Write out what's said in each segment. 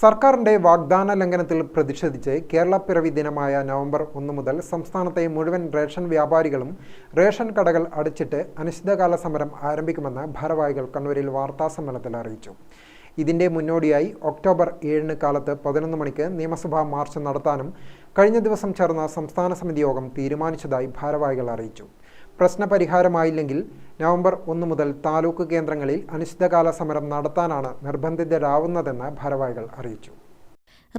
സർക്കാരിന്റെ വാഗ്ദാന ലംഘനത്തിൽ പ്രതിഷേധിച്ച് കേരള പിറവി ദിനമായ നവംബർ ഒന്ന് മുതൽ സംസ്ഥാനത്തെ മുഴുവൻ റേഷൻ വ്യാപാരികളും റേഷൻ കടകൾ അടച്ചിട്ട് അനിശ്ചിതകാല സമരം ആരംഭിക്കുമെന്ന് ഭാരവാഹികൾ കണ്ണൂരിൽ വാർത്താസമ്മേളനത്തിൽ അറിയിച്ചു. ഇതിന്റെ മുന്നോടിയായി ഒക്ടോബർ ഏഴിന് കാലത്ത് പതിനൊന്ന് മണിക്ക് നിയമസഭാ മാർച്ച് നടത്താനും കഴിഞ്ഞ ദിവസം ചേർന്ന സംസ്ഥാന സമിതി യോഗം തീരുമാനിച്ചതായി ഭാരവാഹികൾ അറിയിച്ചു. പ്രശ്നപരിഹാരമായില്ലെങ്കിൽ നവംബർ ഒന്ന് മുതൽ താലൂക്ക് കേന്ദ്രങ്ങളിൽ അനിശ്ചിതകാല സമരം നടത്താനാണ് നിർബന്ധിതരാവുന്നതെന്ന് ഭാരവാഹികൾ അറിയിച്ചു.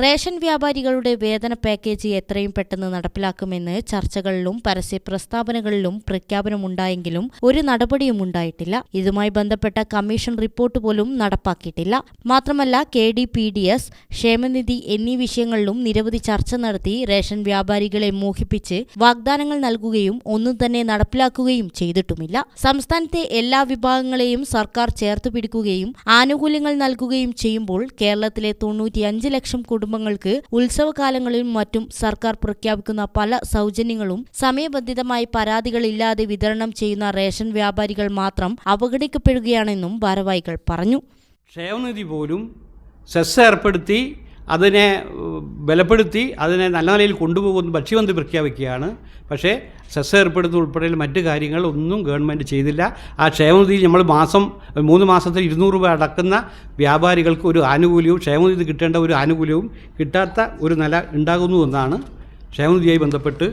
റേഷൻ വ്യാപാരികളുടെ വേതന പാക്കേജ് എത്രയും പെട്ടെന്ന് നടപ്പിലാക്കുമെന്ന് ചർച്ചകളിലും പരസ്യ പ്രസ്താവനകളിലും പ്രഖ്യാപനമുണ്ടായെങ്കിലും ഒരു നടപടിയും ഉണ്ടായിട്ടില്ല. ഇതുമായി ബന്ധപ്പെട്ട കമ്മീഷൻ റിപ്പോർട്ട് പോലും നടപ്പാക്കിയിട്ടില്ല. മാത്രമല്ല K D P D S ക്ഷേമനിധി എന്നീ വിഷയങ്ങളിലും നിരവധി ചർച്ച നടത്തി റേഷൻ വ്യാപാരികളെ മോഹിപ്പിച്ച് വാഗ്ദാനങ്ങൾ നൽകുകയും ഒന്നും തന്നെ നടപ്പിലാക്കുകയും ചെയ്തിട്ടുമില്ല. സംസ്ഥാനത്തെ എല്ലാ വിഭാഗങ്ങളെയും സർക്കാർ ചേർത്ത് പിടിക്കുകയും ആനുകൂല്യങ്ങൾ നൽകുകയും ചെയ്യുമ്പോൾ കേരളത്തിലെ തൊണ്ണൂറ്റിയഞ്ച് ലക്ഷം കുടുംബങ്ങൾക്ക് ഉത്സവകാലങ്ങളിലും മറ്റും സർക്കാർ പ്രഖ്യാപിക്കുന്ന പല സൗജന്യങ്ങളും സമയബന്ധിതമായി പരാതികളില്ലാതെ വിതരണം ചെയ്യുന്ന റേഷൻ വ്യാപാരികൾ മാത്രം അവഗണിക്കപ്പെടുകയാണെന്നും ഭാരവാഹികൾ പറഞ്ഞു. ക്ഷേമനിധി പോലും സെസ് ഏർപ്പെടുത്തി അതിനെ ബലപ്പെടുത്തി അതിനെ നല്ല നിലയിൽ കൊണ്ടുപോകുന്ന ഭക്ഷ്യമന്ത്രി പ്രഖ്യാപിക്കുകയാണ്. പക്ഷേ സെസ് ഏർപ്പെടുത്തി ഉൾപ്പെടെയുള്ള മറ്റു കാര്യങ്ങൾ ഒന്നും ഗവൺമെന്റ് ചെയ്തില്ല. ആ ക്ഷേമനിധി നമ്മൾ മാസം മൂന്ന് മാസത്തിൽ ഇരുന്നൂറ് രൂപ അടക്കുന്ന വ്യാപാരികൾക്ക് ഒരു ആനുകൂല്യവും ക്ഷേമനിധി കിട്ടേണ്ട ഒരു ആനുകൂല്യവും കിട്ടാത്ത ഒരു നില ഉണ്ടാകുന്നു എന്നാണ് ക്ഷേമനിധിയായി ബന്ധപ്പെട്ട്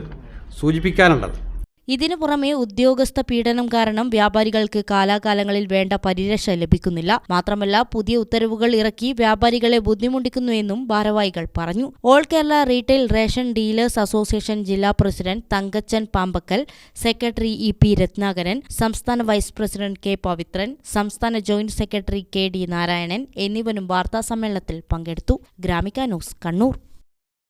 സൂചിപ്പിക്കാനുള്ളത്. ഇതിനു പുറമെ ഉദ്യോഗസ്ഥ പീഡനം കാരണം വ്യാപാരികൾക്ക് കാലാകാലങ്ങളിൽ വേണ്ട പരിരക്ഷ ലഭിക്കുന്നില്ല. മാത്രമല്ല പുതിയ ഉത്തരവുകൾ ഇറക്കി വ്യാപാരികളെ ബുദ്ധിമുട്ടിക്കുന്നുവെന്നും ഭാരവാഹികൾ പറഞ്ഞു. All Kerala retail ration dealers association ജില്ലാ president Thankachan Pampackal secretary E P Ratnakaran സംസ്ഥാന വൈസ് പ്രസിഡന്റ് കെ പവിത്രൻ സംസ്ഥാന joint secretary K D Narayanan എന്നിവരും വാർത്താസമ്മേളനത്തിൽ പങ്കെടുത്തു. Gramika news Kannur.